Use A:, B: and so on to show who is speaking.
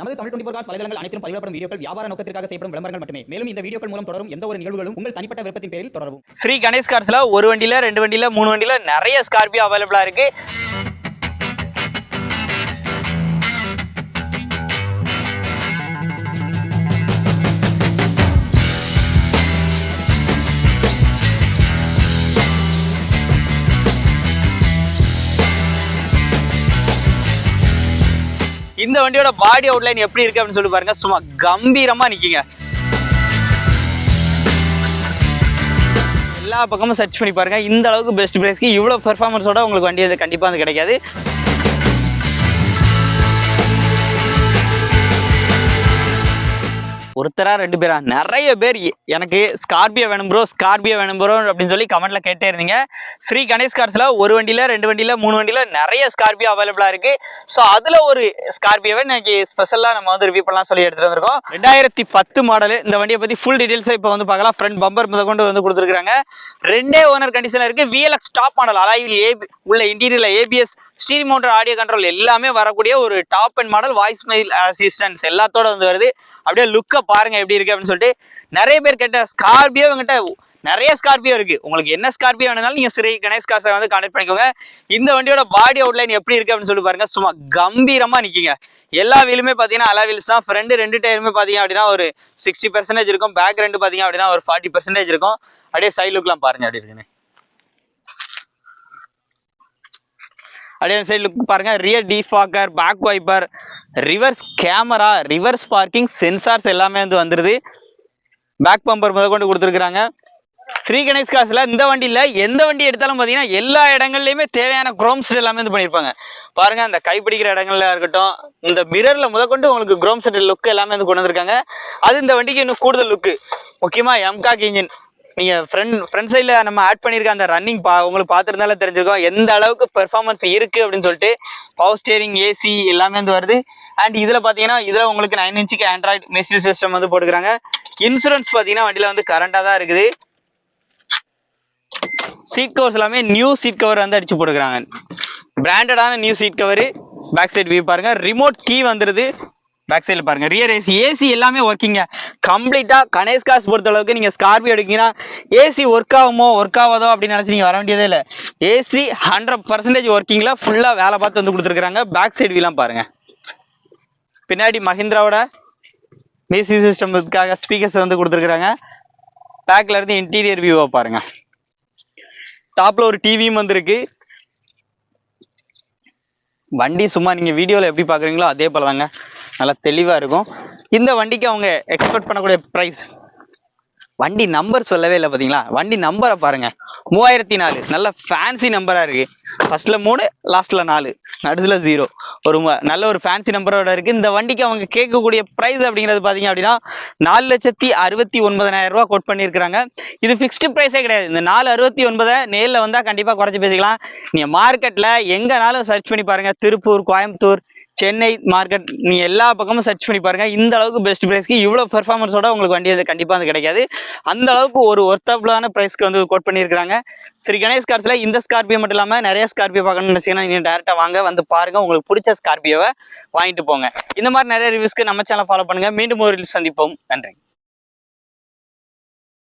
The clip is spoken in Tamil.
A: நமது தமிழ் டுவெண்டி ஃபோர் காஸ் வலைதளங்கள் அனைத்தும் பதிவிடப்படும் வீடியோக்கள் வியாபார நோக்கத்திற்காக செய்யப்படும் விளம்பரங்கள் மட்டுமே. மேலும் இந்த வீடியோக்கள் மூலம் தொடரும் எந்த ஒரு நிகழ்வுகளும் உங்கள் தனிப்பட்ட விருப்பத்தின் பேரில் தொடரும்
B: ஸ்ரீ கணேஷ் கார்ஸ்ல ஒரு வண்டியில ரெண்டு வண்டியில மூணு வண்டியில நிறைய ஸ்கார்பியோ அவைலபிளா இருக்கு. இந்த வண்டியோட பாடி அவுட்லைன் எப்படி இருக்கு அப்படின்னு சொல்லி பாருங்க. சும்மா கம்பீரமா நிக்குங்க. எல்லா பக்கமும் சர்ச் பண்ணி பாருங்க. இந்த அளவுக்கு பெஸ்ட் பிரைஸ்க்கு இவ்வளவு பெர்ஃபார்மன்ஸோட உங்களுக்கு வண்டி அது கண்டிப்பா அது கிடைக்காது. ஒருத்தரா ரெண்டு பேரா? நிறைய பேர் எனக்கு ஸ்கார்பியோ வேணும் ப்ரோ ஸ்கார்பியோ வேணும் ப்ரோ அப்படின்னு சொல்லி கமெண்ட்ல கேட்டே இருந்தீங்க. ஸ்ரீ கணேஷ் கார்ஸ்ல ஒரு வண்டியில ரெண்டு வண்டியில மூணு வண்டியில நிறைய ஸ்கார்பியோ அவைலபிளா இருக்கு. ஸோ அதுல ஒரு ஸ்கார்பியோவை இன்னைக்கு ஸ்பெஷலா நம்ம வந்து ரிவ்யூ பண்ணலாம் சொல்லி எடுத்துட்டு வந்திருக்கோம். ரெண்டாயிரத்தி பத்து மாடல் இந்த வண்டியை பத்தி ஃபுல் டீடைல்ஸ் இப்போ வந்து பார்க்கலாம். ஃப்ரண்ட் பம்பர் முத கொண்டு வந்து கொடுத்துருக்காங்க ரெண்டே ஓனர் கண்டிஷன்ல இருக்கு. விஎல்எக்ஸ் டாப் மாடல் அலாயில் ஏபி உள்ள இன்டீரியர்ல ABS steering mounted audio control எல்லாமே வரக்கூடிய ஒரு top and model voice mail assistance எல்லாத்தோட வந்து வருது. அப்படியே லுக்கை பாருங்க எப்படி இருக்கு அப்படின்னு சொல்லிட்டு நிறைய பேர் கேட்ட ஸ்கார்பியோ எங்கிட்ட நிறைய ஸ்கார்பியோ இருக்கு. உங்களுக்கு என்ன ஸ்கார்பியோ வேணுனாலும் நீங்க ஸ்ரீ கணேஷ் காசை வந்து கான்டாக்ட் பண்ணிக்கோங்க. இந்த வண்டியோட பாடி அவுட்லைன் எப்படி இருக்கு அப்படின்னு சொல்லி பாருங்க. சும்மா கம்பீரமா நிக்கீங்க. எல்லா வீலுமே பாத்தீங்கன்னா அலா வீல்ஸ் தான். ஃப்ரண்ட் ரெண்டு டயருமே பாத்தீங்க அப்படின்னா ஒரு சிக்ஸ்டி பர்சன்டேஜ் இருக்கும். பேக் ரெண்டு பாத்தீங்கன்னா அப்படின்னா ஒரு ஃபார்ட்டி பர்சன்டேஜ் இருக்கும். அப்படியே சைட் லுக்லாம் பாருங்க. அப்படி இருக்குன்னு. அப்படியே சைடு லுக் பாருங்க. Rear defogger back wiper reverse camera reverse parking sensors எல்லாமே வந்து வந்துடுது பேக் பம்பர் முதல் கொண்டு கொடுத்துருக்குறாங்க. ஸ்ரீ கணேஷ் காசில் இந்த வண்டியில் எந்த வண்டி எடுத்தாலும் பார்த்தீங்கன்னா எல்லா இடங்கள்லையுமே தேவையான குரோம் செட் எல்லாமே வந்து பண்ணியிருப்பாங்க பாருங்க அந்த கைப்பிடிக்கிற இடங்கள்ல இருக்கட்டும் இந்த மிரர்ல முதற்கொண்டு உங்களுக்கு குரோம் செட் லுக் எல்லாமே வந்து கொண்டு வந்திருக்காங்க. அது இந்த வண்டிக்கு இன்னும் கூடுதல் லுக்கு முக்கியமா எம்காக் இன்ஜின் நீங்க ஃப்ரண்ட் ஃப்ரண்ட் சைடில் நம்ம ஆட் பண்ணிருக்க அந்த ரன்னிங் பா உங்களுக்கு பார்த்துருந்தாலே தெரிஞ்சிருக்கோம். எந்த அளவுக்கு பெர்ஃபார்மன்ஸ் இருக்கு அப்படின்னு சொல்லிட்டு பவர் ஸ்டேரிங் ஏசி எல்லாமே வந்து வருது. அண்ட் இதில் பார்த்தீங்கன்னா இதில் உங்களுக்கு நைன் இன்ச்சுக்கு ஆண்ட்ராய்டு மெசேஜ் சிஸ்டம் வந்து போட்டுக்கிறாங்க. இன்சூரன்ஸ் பார்த்தீங்கன்னா வண்டியில் வந்து கரண்டாக தான் இருக்குது. சீட் கவர்ஸ் எல்லாமே நியூ சீட் கவர் வந்து அடிச்சு போட்டுக்கிறாங்க. பிராண்டடான new seat cover back side view பாருங்க. ரிமோட் கீ வந்துருது. பேக் சைடில் பாருங்க. ரியர் ஏசி ஏசி எல்லாமே ஒர்க்கிங்க கம்ப்ளீட்டாக கணேஷ் காசு பொறுத்த அளவுக்கு நீங்கள் ஸ்கார்பியோ எடுக்கீங்கன்னா ஏசி ஒர்க் ஆகுமோ ஒர்க் ஆகாதோ அப்படின்னு நினைச்சு நீங்கள் வர வேண்டியதே இல்லை. ஏசி ஹண்ட்ரட் பர்சன்டேஜ் ஒர்க்கிங்கில் ஃபுல்லாக வேலை பார்த்து வந்து கொடுத்துருக்காங்க பேக் சைடு வீலாம் பாருங்கள் பின்னாடி மஹிந்திராவோட மியூசிக் சிஸ்டம்க்காக ஸ்பீக்கர்ஸ் வந்து கொடுத்துருக்குறாங்க. பேக்கில் இருந்து இன்டீரியர் வியூவை பாருங்க. டாப்பில் ஒரு டிவியும் வந்திருக்கு. வண்டி சும்மா நீங்கள் வீடியோவில் எப்படி பார்க்குறீங்களோ அதே போல தாங்க நல்லா தெளிவாக இருக்கும். இந்த வண்டிக்கு அவங்க எக்ஸ்பெக்ட் பண்ணக்கூடிய ப்ரைஸ் வண்டி நம்பர் சொல்லவே இல்லை பார்த்தீங்களா வண்டி நம்பரை பாருங்கள் மூவாயிரத்தி நாலு. நல்ல ஃபேன்சி நம்பராக இருக்குது ஃபர்ஸ்ட்ல மூணு லாஸ்ட்ல நாலு. நடுதுல ஜீரோ ஒரு நல்ல ஒரு ஃபேன்சி நம்பரோட இருக்கு. இந்த வண்டிக்கு அவங்க கேட்கக்கூடிய பிரைஸ் அப்படிங்கிறது பாத்தீங்க அப்படின்னா நாலு லட்சத்தி அறுபத்தி ஒன்பதனாயிரம் ரூபாய் கோட் பண்ணியிருக்காங்க இது ஃபிக்ஸ்டு ப்ரைஸே கிடையாது. இந்த நாலு அறுபத்தி ஒன்பதை நேரில் வந்தா கண்டிப்பா குறைச்சி பேசிக்கலாம். நீங்க மார்க்கெட்ல எங்கனாலும் சர்ச் பண்ணி பாருங்க. திருப்பூர் கோயம்புத்தூர் சென்னை மார்க்கெட் நீங்கள் எல்லா பக்கமும் சர்ச் பண்ணி பாருங்க. இந்த அளவுக்கு பெஸ்ட் ப்ரைஸ்க்கு இவ்வளோ பெர்ஃபார்மன்ஸோட உங்களுக்கு வண்டி அது கண்டிப்பாக அது கிடைக்காது. அந்த அளவுக்கு ஒரு ஒர்த்தபிளான பிரைஸ்க்கு வந்து கோட் பண்ணியிருக்காங்க சரி கணேஷ் கார்ஸில் இந்த ஸ்கார்பியோ மட்டும் இல்லாமல் நிறைய ஸ்கார்பியோ பார்க்கணும்னு நினைச்சீங்கன்னா நீங்கள் டேரெக்டாக வாங்க வந்து பாருங்கள் உங்களுக்கு பிடிச்ச ஸ்கார்பியோவை வாங்கிட்டு போங்க. இந்த மாதிரி நிறைய ரிவ்யூஸ்க்கு நம்ம சேனல் ஃபாலோ பண்ணுங்க. மீண்டும் ஒரு சந்திப்போம். நன்றி.